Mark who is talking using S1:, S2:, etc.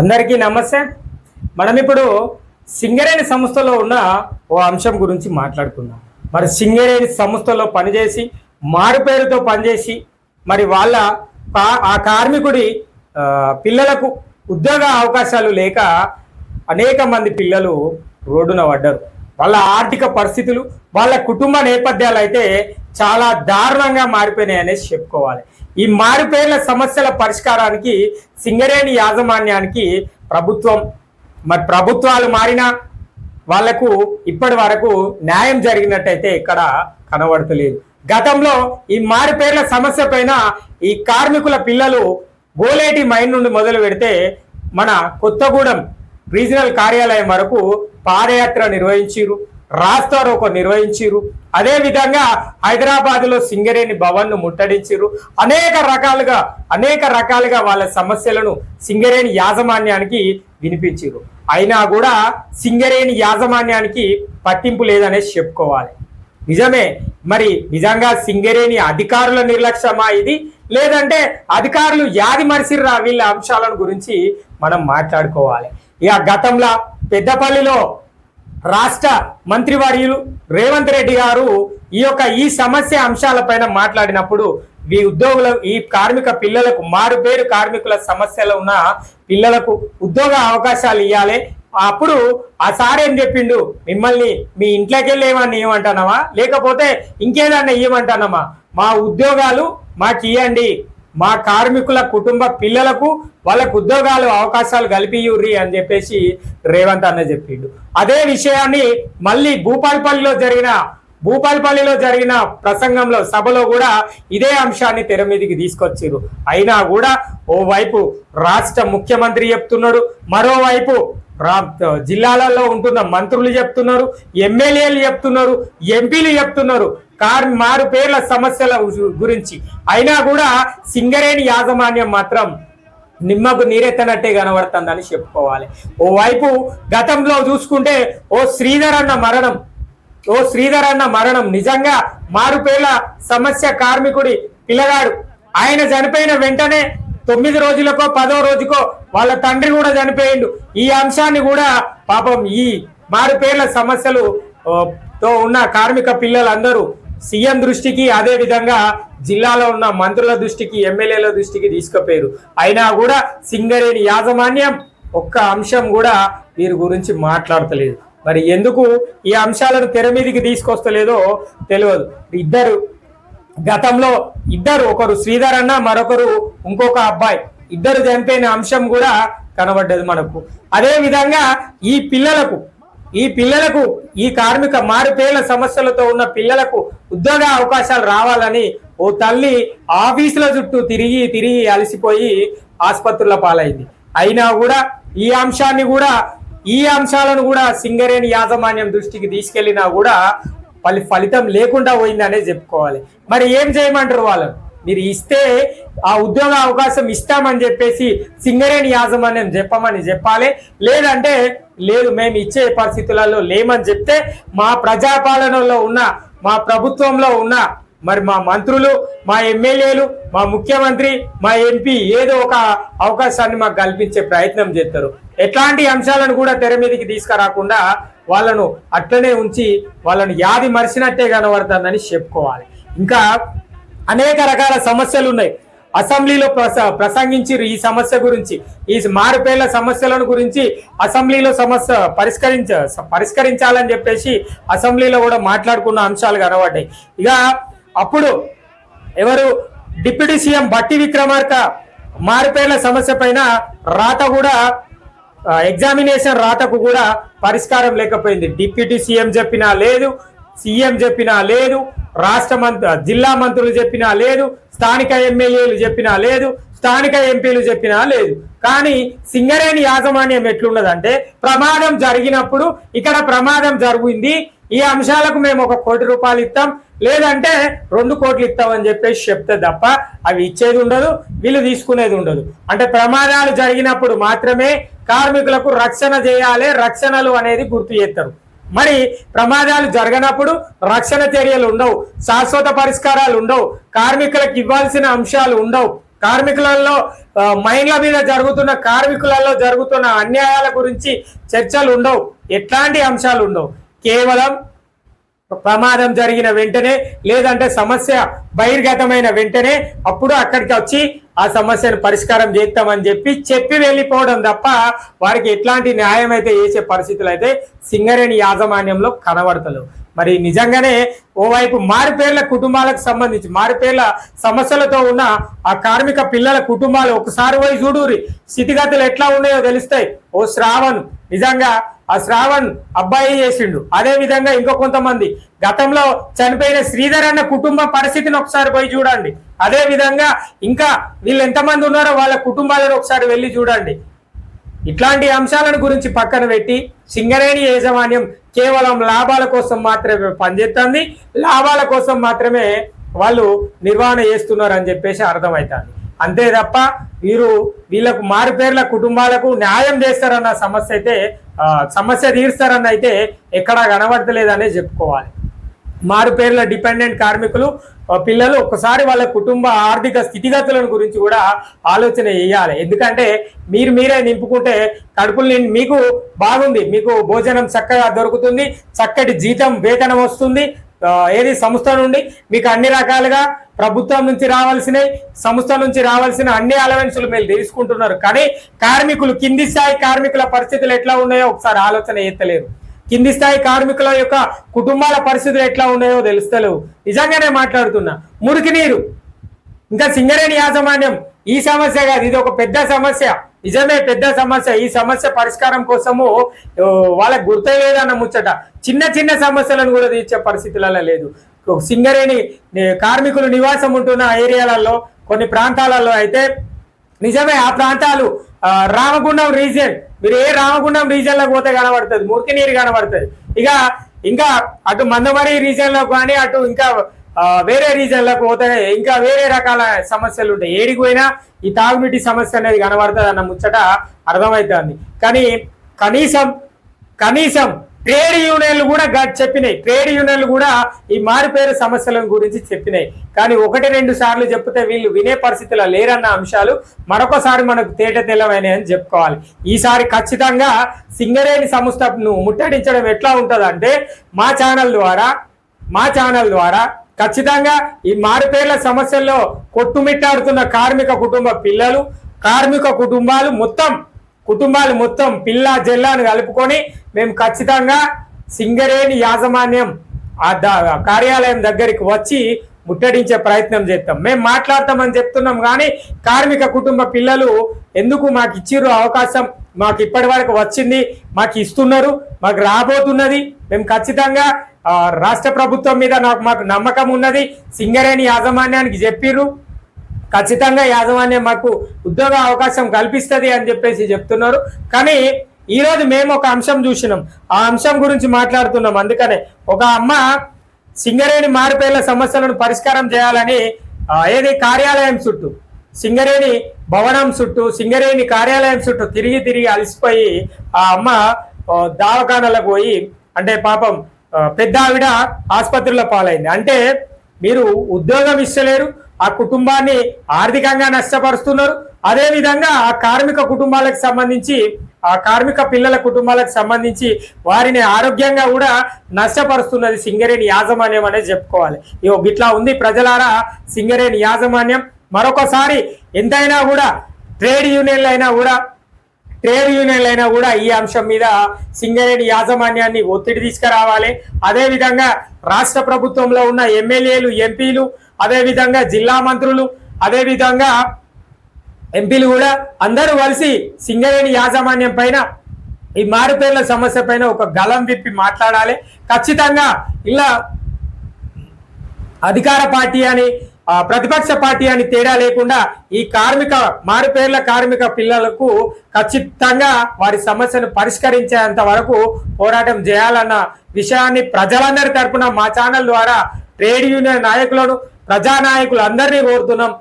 S1: అందరికీ నమస్తే. మనం ఇప్పుడు సింగరేణి సంస్థలో ఉన్న ఓ అంశం గురించి మాట్లాడుకుందాం. మరి సింగరేణి సంస్థలో పనిచేసి మారుపేరుతో పనిచేసి మరి వాళ్ళ ఆ కార్మికుడి పిల్లలకు ఉద్యోగ అవకాశాలు లేక అనేక మంది పిల్లలు రోడ్డున పడ్డారు. వాళ్ళ ఆర్థిక పరిస్థితులు వాళ్ళ కుటుంబ నేపథ్యాలు అయితే చాలా దారుణంగా మారిపోయినాయి అనేసి చెప్పుకోవాలి. ఈ మారుపేర్ల సమస్యల పరిష్కారానికి సింగరేణి యాజమాన్యానికి ప్రభుత్వం మరి ప్రభుత్వాలు మారినా వాళ్ళకు ఇప్పటి వరకు న్యాయం జరిగినట్టయితే ఇక్కడ కనబడతలేదు. గతంలో ఈ మారుపేర్ల సమస్య పైన ఈ కార్మికుల పిల్లలు గోలేటి మైన్ నుండి మొదలు పెడితే మన కొత్తగూడెం రీజనల్ కార్యాలయం వరకు పాదయాత్ర నిర్వహించారు రాస్తా ఒక నిర్వహించిరు అదే విధంగా సింగరేణి భవన్ను ముట్టడించిరు అనేక రకాలుగా అనేక రకాలుగా వాళ్ళ సమస్యలను సింగరేణి యాజమాన్యానికి వినిపించిరు అయినా కూడా సింగరేణి యాజమాన్యానికి పట్టింపు లేదనేసి చెప్పుకోవాలి. నిజమే. మరి నిజంగా సింగరేణి అధికారుల నిర్లక్ష్యమా ఇది? లేదంటే అధికారులు యాది మరిసిర్రా వీళ్ళ అంశాలను గురించి మనం మాట్లాడుకోవాలి. ఇక గతంలో పెద్దపల్లిలో రాష్ట్ర మంత్రివర్యులు రేవంత్ రెడ్డి గారు ఈ యొక్క ఈ సమస్య అంశాలపైన మాట్లాడినప్పుడు ఈ ఉద్యోగుల ఈ కార్మిక పిల్లలకు మారుపేరు కార్మికుల సమస్యలు ఉన్న పిల్లలకు ఉద్యోగ అవకాశాలు ఇవ్వాలి అప్పుడు ఆ సార్ ఏం చెప్పిండు? మిమ్మల్ని మీ ఇంట్లోకి వెళ్ళి ఏమన్నా ఇవ్వమంటానమా లేకపోతే ఇంకేదన్నా ఇవ్వమంటానమా మా ఉద్యోగాలు మాకు ఇవ్వండి మా కార్మికుల కుటుంబ పిల్లలకు వాళ్ళకు ఉద్యోగాలు అవకాశాలు కల్పియుర్రి అని చెప్పేసి రేవంత్ అన్న చెప్పిండు. అదే విషయాన్ని మళ్ళీ భూపాల్పల్లిలో జరిగిన భూపాల్పల్లిలో జరిగిన ప్రసంగంలో సభలో కూడా ఇదే అంశాన్ని తెర మీదకి తీసుకొచ్చారు అయినా కూడా ఓవైపు రాష్ట్ర ముఖ్యమంత్రి చెప్తున్నాడు మరోవైపు రా జిల్లాలలో ఉంటున్న మంత్రులు చెప్తున్నారు ఎమ్మెల్యేలు చెప్తున్నారు ఎంపీలు చెప్తున్నారు. కార్ మారు పేర్ల సమస్యల గురించి. అయినా కూడా సింగరేణి యాజమాన్యం మాత్రం నిమ్మకు నీరెత్తనట్టే కనబడుతుందని చెప్పుకోవాలి. ఓవైపు గతంలో చూసుకుంటే ఓ శ్రీధర్ అన్న మరణం ఓ శ్రీధర్ అన్న మరణం నిజంగా మారుపేర్ల సమస్య కార్మికుడి పిల్లగాడు. ఆయన చనిపోయిన వెంటనే తొమ్మిది రోజులకో పదో రోజుకో వాళ్ళ తండ్రి కూడా చనిపోయిండు. ఈ అంశాన్ని కూడా పాపం ఈ మారుపేర్ల సమస్యలు తో ఉన్న కార్మిక పిల్లలందరూ సీఎం దృష్టికి అదే విధంగా జిల్లాలో ఉన్న మంత్రుల దృష్టికి ఎమ్మెల్యేల దృష్టికి తీసుకుపోయారు. అయినా కూడా సింగరేణి యాజమాన్యం ఒక్క అంశం కూడా వీరి గురించి మాట్లాడతలేదు. మరి ఎందుకు ఈ అంశాలను తెర మీదకి తీసుకొస్తలేదో తెలియదు. ఇద్దరు గతంలో ఇద్దరు ఒకరు శ్రీధర్ అన్న మరొకరు ఇంకొక అబ్బాయి. ఇద్దరు చనిపోయిన అంశం కూడా కనబడ్డది మనకు. అదే విధంగా ఈ పిల్లలకు ఈ పిల్లలకు ఈ కార్మిక మారుపేర్ల సమస్యలతో ఉన్న పిల్లలకు ఉద్యోగ అవకాశాలు రావాలని ఓ తల్లి ఆఫీసుల చుట్టూ తిరిగి తిరిగి అలసిపోయి ఆసుపత్రుల పాలైంది. అయినా కూడా ఈ అంశాన్ని కూడా ఈ అంశాలను కూడా సింగరేణి యాజమాన్యం దృష్టికి తీసుకెళ్ళినా కూడా ఫలి ఫలితం లేకుండా పోయిందనే చెప్పుకోవాలి. మరి ఏం చేయమంటారు వాళ్ళు మీరు ఇస్తే ఆ ఉద్యోగ అవకాశం ఇస్తామని చెప్పేసి సింగరేణి యాజమాన్యం చెప్పమని చెప్పాలి. లేదంటే లేదు మేము ఇచ్చే పరిస్థితులలో లేమని చెప్తే మా ప్రజాపాలనలో ఉన్న మా ప్రభుత్వంలో ఉన్న మరి మా మంత్రులు మా ఎమ్మెల్యేలు మా ముఖ్యమంత్రి మా ఎంపీ ఏదో ఒక అవకాశాన్ని మాకు కల్పించే ప్రయత్నం చేస్తారు. ఎట్లాంటి అంశాలను కూడా తెర మీదకి తీసుకురాకుండా వాళ్ళను అట్లనే ఉంచి వాళ్ళను యాది మరిచినట్టే కనబడుతుందని చెప్పుకోవాలి. ఇంకా అనేక రకాల సమస్యలు ఉన్నాయి. అసెంబ్లీలో ప్రస ప్రసంగించారు ఈ సమస్య గురించి. ఈ మారుపేర్ల సమస్యలను గురించి అసెంబ్లీలో సమస్య పరిష్కరించ పరిష్కరించాలని చెప్పేసి అసెంబ్లీలో కూడా మాట్లాడుకున్న అంశాలు కనబడ్డాయి. ఇక అప్పుడు ఎవరు? డిప్యూటీ సీఎం బట్టి విక్రమార్క మారుపేర్ల సమస్య పైన రాత కూడా ఎగ్జామినేషన్ రాతకు కూడా పరిష్కారం లేకపోయింది. డిప్యూటీ సీఎం చెప్పినా లేదు సీఎం చెప్పినా లేదు రాష్ట్ర మంత్రి జిల్లా మంత్రులు చెప్పినా లేదు స్థానిక ఎమ్మెల్యేలు చెప్పినా లేదు స్థానిక ఎంపీలు చెప్పినా లేదు. కానీ సింగరేణి యాజమాన్యం ఎట్లున్నదంటే ప్రమాదం జరిగినప్పుడు ఇక్కడ ప్రమాదం జరిగింది ఈ అంశాలకు మేము ఒక కోటి రూపాయలు ఇస్తాం లేదంటే రెండు కోట్లు ఇస్తామని చెప్పేసి చెప్తే తప్ప అవి ఇచ్చేది ఉండదు వీళ్ళు తీసుకునేది ఉండదు. అంటే ప్రమాదాలు జరిగినప్పుడు మాత్రమే కార్మికులకు రక్షణ చేయాలి రక్షణలు అనేది గుర్తు చేస్తారు. మరి ప్రమాదాలు జరగనప్పుడు రక్షణ చర్యలు ఉండవు శాశ్వత పరిష్కారాలు ఉండవు కార్మికులకు ఇవ్వాల్సిన అంశాలు ఉండవు. కార్మికులలో మైండ్ల మైన్ల మీద జరుగుతున్న కార్మికులలో జరుగుతున్న అన్యాయాల గురించి చర్చలు ఉండవు. ఎట్లాంటి అంశాలు ఉండవు? కేవలం ప్రమాదం జరిగిన వెంటనే లేదంటే సమస్య బహిర్గతమైన వెంటనే అప్పుడు అక్కడికి వచ్చి ఆ సమస్యను పరిష్కారం చేస్తామని చెప్పి చెప్పి వెళ్ళిపోవడం తప్ప వారికి ఎట్లాంటి న్యాయం అయితే చేసే పరిస్థితులు అయితే సింగరేణి యాజమాన్యంలో కనబడతలేవు. మరి నిజంగానే ఓవైపు మారిపేర్ల కుటుంబాలకు సంబంధించి మారిపేర్ల సమస్యలతో ఉన్న ఆ కార్మిక పిల్లల కుటుంబాలు ఒకసారి పోయి చూడూరి స్థితిగతులు ఎట్లా ఉన్నాయో తెలుస్తాయి. ఓ శ్రావణ్ నిజంగా ఆ శ్రావణ్ అబ్బాయి చేసిండు. అదే విధంగా ఇంకో కొంతమంది. గతంలో చనిపోయిన శ్రీధర్ అన్న కుటుంబ పరిస్థితిని ఒకసారి పోయి చూడండి. అదే విధంగా ఇంకా వీళ్ళు ఎంతమంది ఉన్నారో వాళ్ళ కుటుంబాలను ఒకసారి వెళ్ళి చూడండి. ఇట్లాంటి అంశాలను గురించి పక్కన పెట్టి సింగరేణి యాజమాన్యం కేవలం లాభాల కోసం మాత్రమే పనిచేస్తుంది. లాభాల కోసం మాత్రమే వాళ్ళు నిర్వహణ చేస్తున్నారు అని చెప్పేసి అర్థమవుతుంది. అంతే తప్ప వీరు వీళ్ళకు మారుపేర్ల కుటుంబాలకు న్యాయం చేస్తారన్న సమస్య అయితే సమస్య తీరుస్తారన్న అయితే ఎక్కడా కనబడతలేదనే చెప్పుకోవాలి. మారు పేర్ల డిపెండెంట్ కార్మికులు పిల్లలు ఒకసారి వాళ్ళ కుటుంబ ఆర్థిక స్థితిగతులను గురించి కూడా ఆలోచన చేయాలి. ఎందుకంటే మీరు మీరే నింపుకుంటే కడుపులు నిండి మీకు బాగుంది మీకు భోజనం చక్కగా దొరుకుతుంది చక్కటి జీతం వేతనం వస్తుంది ఏది సంస్థ నుండి మీకు అన్ని రకాలుగా ప్రభుత్వం నుంచి రావాల్సినవి సంస్థ నుంచి రావాల్సిన అన్ని అలవెన్సులు మీరు తీసుకుంటున్నారు. కానీ కార్మికులు కింది స్థాయి కార్మికుల పరిస్థితులు ఎట్లా ఉన్నాయో ఒకసారి ఆలోచన ఎత్తలేదు కింది స్థాయి కార్మికుల యొక్క కుటుంబాల పరిస్థితులు ఎట్లా ఉన్నాయో తెలుస్తలేవు. నిజంగానే మాట్లాడుతున్నా. మురికి నీరు. ఇంకా సింగరేణి యాజమాన్యం ఈ సమస్య కాదు ఇది ఒక పెద్ద సమస్య. నిజమే పెద్ద సమస్య. ఈ సమస్య పరిష్కారం కోసము వాళ్ళకి గుర్తయ్యేదన్న ముచ్చట. చిన్న చిన్న సమస్యలను కూడా తీర్చే పరిస్థితులలో లేదు. సింగరేణి కార్మికులు నివాసం ఉంటున్న ఏరియాలలో కొన్ని ప్రాంతాలలో అయితే నిజమే ఆ ప్రాంతాలు రామగుండం రీజియన్. మీరు ఏ రామగుండం రీజియన్ పోతే కనబడుతుంది మురికి నీరు కనబడుతుంది. ఇక ఇంకా అటు మందమరి రీజియన్లో కానీ అటు ఇంకా వేరే రీజన్లకు పోతే ఇంకా వేరే రకాల సమస్యలు ఉంటాయి. ఏడికి పోయినా ఈ తాగునీటి సమస్య అనేది కనబడుతుంది అన్న ముచ్చట అర్థమవుతుంది. కానీ కనీసం కనీసం ట్రేడ్ యూనియన్లు కూడా గ- చెప్పినాయి. ట్రేడ్ యూనియన్లు కూడా ఈ మారిపేరు సమస్యల గురించి చెప్పినాయి. కానీ ఒకటి రెండు సార్లు చెప్తే వీళ్ళు వినే పరిస్థితిలో లేరన్న అంశాలు మరొకసారి మనకు తేట తెల్లమైనాయి అని చెప్పుకోవాలి. ఈసారి ఖచ్చితంగా సింగరేణి సంస్థను ముట్టడించడం ఎట్లా ఉంటుందంటే మా ఛానల్ ద్వారా మా ఛానల్ ద్వారా ఖచ్చితంగా ఈ మారుపేర్ల సమస్యల్లో కొట్టుమిట్టాడుతున్న కార్మిక కుటుంబ పిల్లలు కార్మిక కుటుంబాలు మొత్తం కుటుంబాలు మొత్తం పిల్ల జెల్లాను కలుపుకొని మేము ఖచ్చితంగా సింగరేణి యాజమాన్యం ఆ కార్యాలయం దగ్గరికి వచ్చి ముట్టడించే ప్రయత్నం చేస్తాం. మేము మాట్లాడతామని చెప్తున్నాం కానీ కార్మిక కుటుంబ పిల్లలు ఎందుకు మాకు ఇచ్చిర్రు అవకాశం? మాకు ఇప్పటి వరకు వచ్చింది మాకు ఇస్తున్నారు మాకు రాబోతున్నది. మేము ఖచ్చితంగా రాష్ట్ర ప్రభుత్వం మీద నాకు మాకు నమ్మకం ఉన్నది. సింగరేణి యాజమాన్యానికి చెప్పిర్రు. ఖచ్చితంగా యాజమాన్యం మాకు ఉద్యోగ అవకాశం కల్పిస్తుంది అని చెప్పేసి చెప్తున్నారు. కానీ ఈరోజు మేము ఒక అంశం చూసినాం. ఆ అంశం గురించి మాట్లాడుతున్నాం. అందుకనే ఒక అమ్మ సింగరేణి మారిపేర్ల సమస్యలను పరిష్కారం చేయాలని ఏది కార్యాలయం చుట్టూ సింగరేణి భవనం చుట్టూ సింగరేణి కార్యాలయం చుట్టూ తిరిగి తిరిగి అలసిపోయి ఆ అమ్మ ఆ, పోయి అంటే పాపం పెద్ద ఆవిడ ఆసుపత్రిలో పాలైంది. అంటే మీరు ఉద్యోగం ఇస్తలేరు ఆ కుటుంబాన్ని ఆర్థికంగా నష్టపరుస్తున్నారు. అదేవిధంగా ఆ కార్మిక కుటుంబాలకు సంబంధించి ఆ కార్మిక పిల్లల కుటుంబాలకు సంబంధించి వారిని ఆరోగ్యంగా కూడా నష్టపరుస్తున్నది సింగరేణి యాజమాన్యం అనేది చెప్పుకోవాలి. ఇగో ఇట్లా ఉంది ప్రజలారా సింగరేణి యాజమాన్యం. మరొకసారి ఎంతైనా కూడా ట్రేడ్ యూనియన్లు అయినా కూడా ట్రేడ్ యూనియన్లు అయినా కూడా ఈ అంశం మీద సింగరేణి యాజమాన్యాన్ని ఒత్తిడి తీసుకురావాలి. అదే విధంగా రాష్ట్ర ప్రభుత్వంలో ఉన్న ఎమ్మెల్యేలు ఎంపీలు అదే విధంగా జిల్లా మంత్రులు అదే విధంగా ఎంపీలు కూడా అందరూ కలిసి సింగరేణి యాజమాన్యం పైన ఈ మారుపేర్ల సమస్య పైన ఒక గలం విప్పి మాట్లాడాలి. ఖచ్చితంగా ఇలా అధికార పార్టీ అని ప్రతిపక్ష పార్టీ అని తేడా లేకుండా ఈ కార్మిక మారుపేర్ల కార్మిక పిల్లలకు ఖచ్చితంగా వారి సమస్యను పరిష్కరించేంత వరకు పోరాటం చేయాలన్న విషయాన్ని ప్రజలందరి తరపున మా ఛానల్ ద్వారా ట్రేడ్ యూనియన్ నాయకులను ప్రజానాయకులు అందరినీ కోరుతున్నాం.